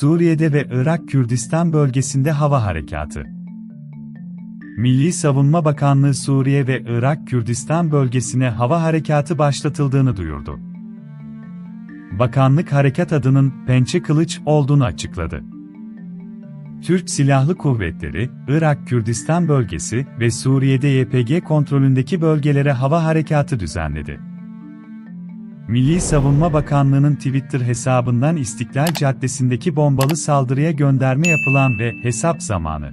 Suriye'de ve Irak Kürdistan bölgesinde hava harekatı. Milli Savunma Bakanlığı Suriye ve Irak Kürdistan bölgesine hava harekatı başlatıldığını duyurdu. Bakanlık harekat adının Pençe Kılıç olduğunu açıkladı. Türk Silahlı Kuvvetleri, Irak Kürdistan bölgesi ve Suriye'de YPG kontrolündeki bölgelere hava harekatı düzenledi. Milli Savunma Bakanlığı'nın Twitter hesabından İstiklal Caddesi'ndeki bombalı saldırıya gönderme yapılan ve hesap zamanı.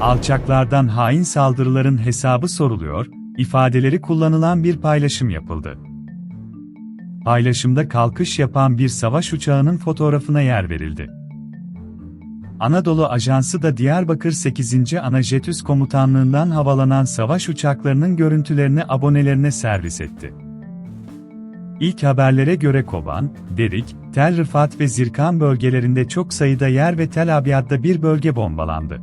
Alçaklardan hain saldırıların hesabı soruluyor, ifadeleri kullanılan bir paylaşım yapıldı. Paylaşımda kalkış yapan bir savaş uçağının fotoğrafına yer verildi. Anadolu Ajansı da Diyarbakır 8. Anajetüs Komutanlığından havalanan savaş uçaklarının görüntülerini abonelerine servis etti. İlk haberlere göre Koban, Derik, Tel Rifat ve Zirkan bölgelerinde çok sayıda yer ve Tel Abyad'da bir bölge bombalandı.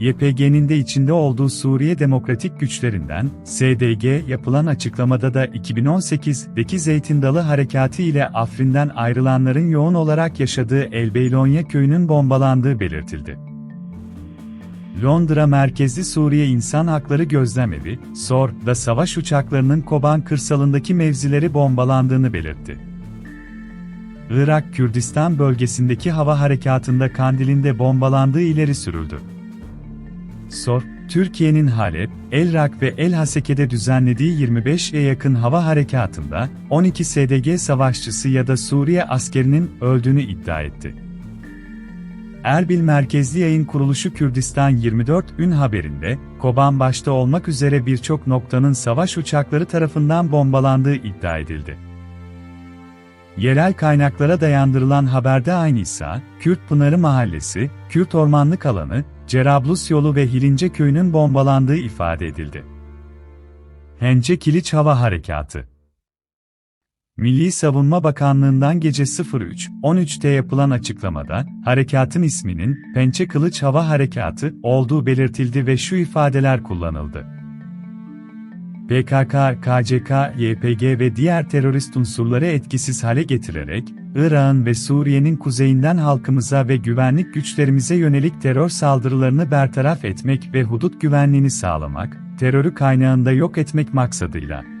YPG'nin de içinde olduğu Suriye Demokratik Güçlerinden, SDG yapılan açıklamada da 2018'deki Zeytin Dalı Harekatı ile Afrin'den ayrılanların yoğun olarak yaşadığı Elbeylonya köyünün bombalandığı belirtildi. Londra merkezli Suriye İnsan Hakları Gözlemevi, SOR, da savaş uçaklarının Koban kırsalındaki mevzileri bombalandığını belirtti. Irak Kürdistan bölgesindeki hava harekatında Kandil'in bombalandığı ileri sürüldü. SOR, Türkiye'nin Halep, El-Rak ve El-Haseke'de düzenlediği 25'e yakın hava harekatında 12 SDG savaşçısı ya da Suriye askerinin öldüğünü iddia etti. Erbil merkezli yayın kuruluşu Kürdistan 24 ün haberinde, Koban başta olmak üzere birçok noktanın savaş uçakları tarafından bombalandığı iddia edildi. Yerel kaynaklara dayandırılan haberde aynıysa, Kürt Pınarı Mahallesi, Kürt Ormanlık Alanı, Cerablus Yolu ve Hilince Köyü'nün bombalandığı ifade edildi. Hence Kiliç Hava Harekatı Milli Savunma Bakanlığı'ndan gece 03.13'te yapılan açıklamada, harekatın isminin Pençe Kılıç Hava Harekatı olduğu belirtildi ve şu ifadeler kullanıldı. PKK, KCK, YPG ve diğer terörist unsurları etkisiz hale getirerek, Irak'ın ve Suriye'nin kuzeyinden halkımıza ve güvenlik güçlerimize yönelik terör saldırılarını bertaraf etmek ve hudut güvenliğini sağlamak, terörü kaynağında yok etmek maksadıyla.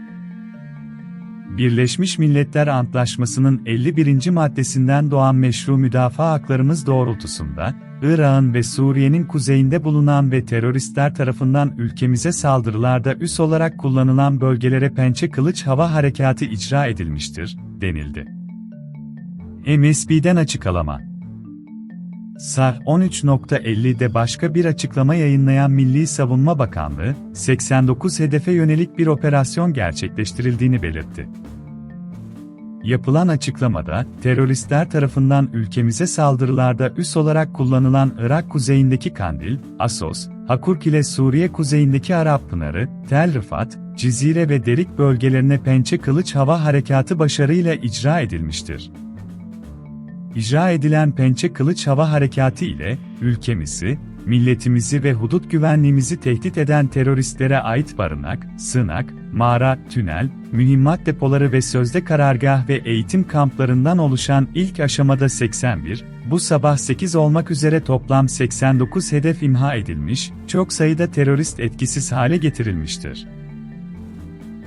Birleşmiş Milletler Antlaşması'nın 51. maddesinden doğan meşru müdafaa haklarımız doğrultusunda, Irak'ın ve Suriye'nin kuzeyinde bulunan ve teröristler tarafından ülkemize saldırılarda üs olarak kullanılan bölgelere pençe kılıç hava harekatı icra edilmiştir, denildi. MSB'den açıklama SAR 13.50'de başka bir açıklama yayınlayan Milli Savunma Bakanlığı, 89 hedefe yönelik bir operasyon gerçekleştirildiğini belirtti. Yapılan açıklamada, teröristler tarafından ülkemize saldırılarda üs olarak kullanılan Irak kuzeyindeki Kandil, Asos, Hakurk ile Suriye kuzeyindeki Arap Pınarı, Tel Rifat, Cizire ve Derik bölgelerine Pençe Kılıç Hava Harekatı başarıyla icra edilmiştir. İcra edilen Pençe Kılıç Hava Harekatı ile, ülkemizi, milletimizi ve hudut güvenliğimizi tehdit eden teröristlere ait barınak, sığınak, mağara, tünel, mühimmat depoları ve sözde karargah ve eğitim kamplarından oluşan ilk aşamada 81, bu sabah 8 olmak üzere toplam 89 hedef imha edilmiş, çok sayıda terörist etkisiz hale getirilmiştir.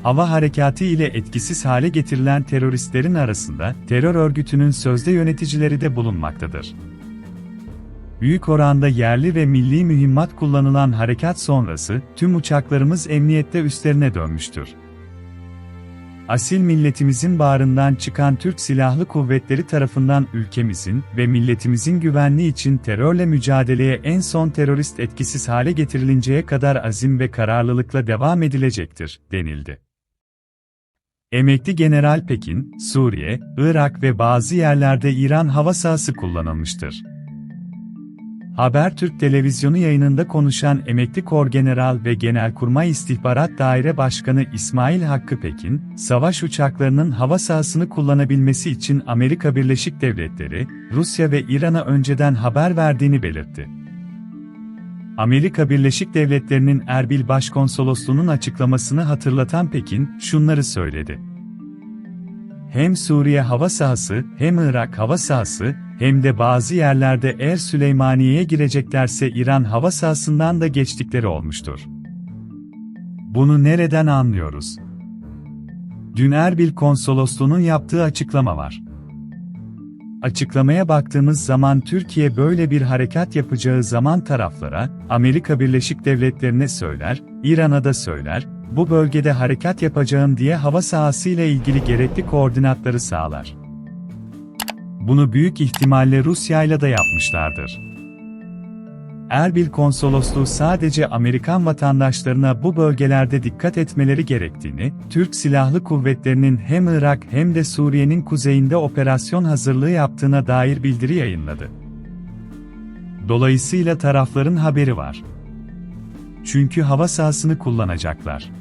Hava harekatı ile etkisiz hale getirilen teröristlerin arasında terör örgütünün sözde yöneticileri de bulunmaktadır. Büyük oranda yerli ve milli mühimmat kullanılan harekat sonrası tüm uçaklarımız emniyette üstlerine dönmüştür. Asil milletimizin bağrından çıkan Türk Silahlı Kuvvetleri tarafından ülkemizin ve milletimizin güvenliği için terörle mücadeleye en son terörist etkisiz hale getirilinceye kadar azim ve kararlılıkla devam edilecektir, denildi. Emekli General Pekin, Suriye, Irak ve bazı yerlerde İran hava sahası kullanılmıştır. Habertürk televizyonu yayınında konuşan emekli Korgeneral ve Genelkurmay İstihbarat Daire Başkanı İsmail Hakkı Pekin, savaş uçaklarının hava sahasını kullanabilmesi için Amerika Birleşik Devletleri, Rusya ve İran'a önceden haber verdiğini belirtti. Amerika Birleşik Devletleri'nin Erbil Başkonsolosluğu'nun açıklamasını hatırlatan Pekin, şunları söyledi. hem Suriye hava sahası, hem Irak hava sahası, hem de bazı yerlerde eğer Süleymaniye'ye gireceklerse İran hava sahasından da geçtikleri olmuştur. Bunu nereden anlıyoruz? Dün Erbil Konsolosluğu'nun yaptığı açıklama var. Açıklamaya baktığımız zaman Türkiye böyle bir harekat yapacağı zaman taraflara, Amerika Birleşik Devletleri'ne söyler, İran'a da söyler, bu bölgede harekat yapacağım diye hava sahası ile ilgili gerekli koordinatları sağlar. Bunu büyük ihtimalle Rusya ile de yapmışlardır. Erbil Konsolosluğu sadece Amerikan vatandaşlarına bu bölgelerde dikkat etmeleri gerektiğini, Türk Silahlı Kuvvetleri'nin hem Irak hem de Suriye'nin kuzeyinde operasyon hazırlığı yaptığına dair bildiri yayınladı. Dolayısıyla tarafların haberi var. Çünkü hava sahasını kullanacaklar.